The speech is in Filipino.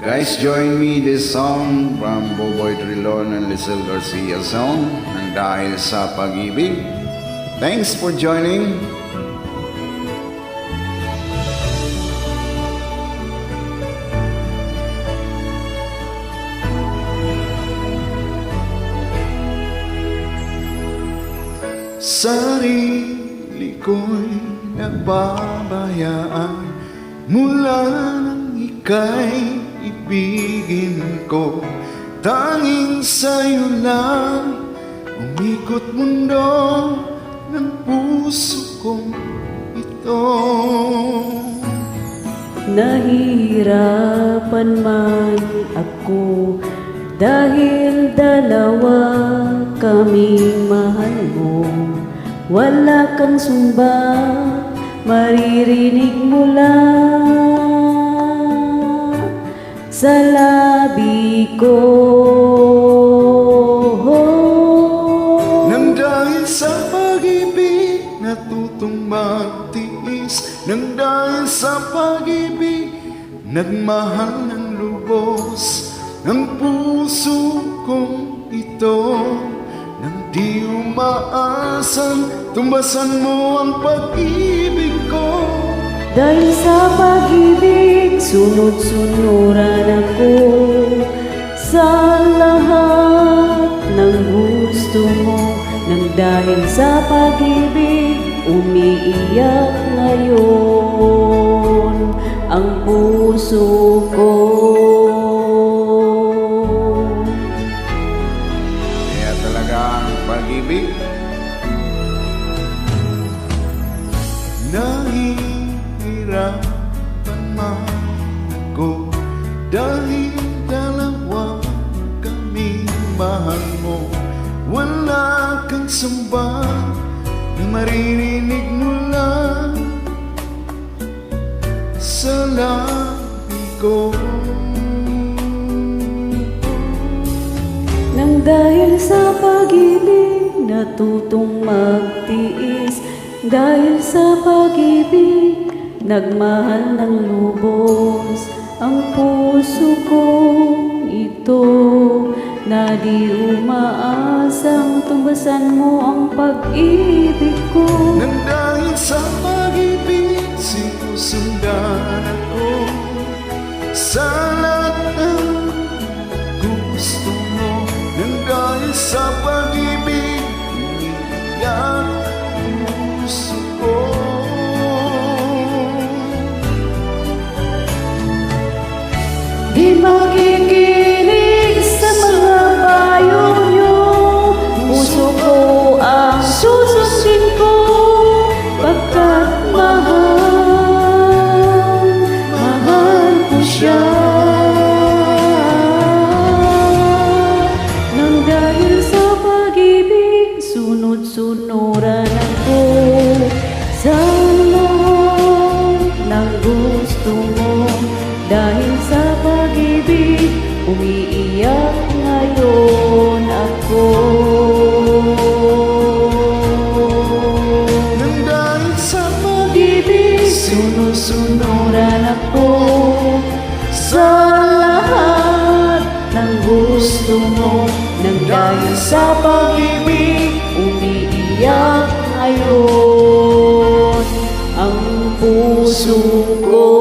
Guys, join me this song from Boboy Trilon and Lisel Garcia song ng Dahil sa Pag-ibig. Thanks for joining. Sarili ko'y nababayaan Mula nang ika'y ibigin ko. Tanging sa'yo lang Umikot mundo ng puso kong ito. Nahihirapan man ako dahil dalawa kaming mahal mo. Wala kang sumba, maririnig mo lang sa labi ko. Nang dahil sa pag-ibig Natutong magtiis Nang dahil sa pag-ibig Nagmahal ng lubos Ang puso kong ito Nang di umaasang Tumbasan mo ang pag-ibig ko Dahil sa pag-ibig, sunod-sunuran dahil sa pag-ibig, umiiyak ngayon ang puso ko. Wala kang samba Na maririnig mo lang Sa labi ko Nang dahil sa pag-ibig, natutong magtiis. Dahil sa pag-ibig, nagmahal ng lubos. Ang puso kong ito, na di umaasang tumbasan mo ang pag-ibig ko. Nang dahil sa pag-ibig Sinusundan ako Sa Sunod-sunuran ako Sa lahat ng gusto mo. Dahil sa pag-ibig Umiiyak ngayon ako. Nang dahil sa Pag-ibig Sinusunuran ako Sa lahat ng gusto mo. Nang dahil sa pag-ibig nosso.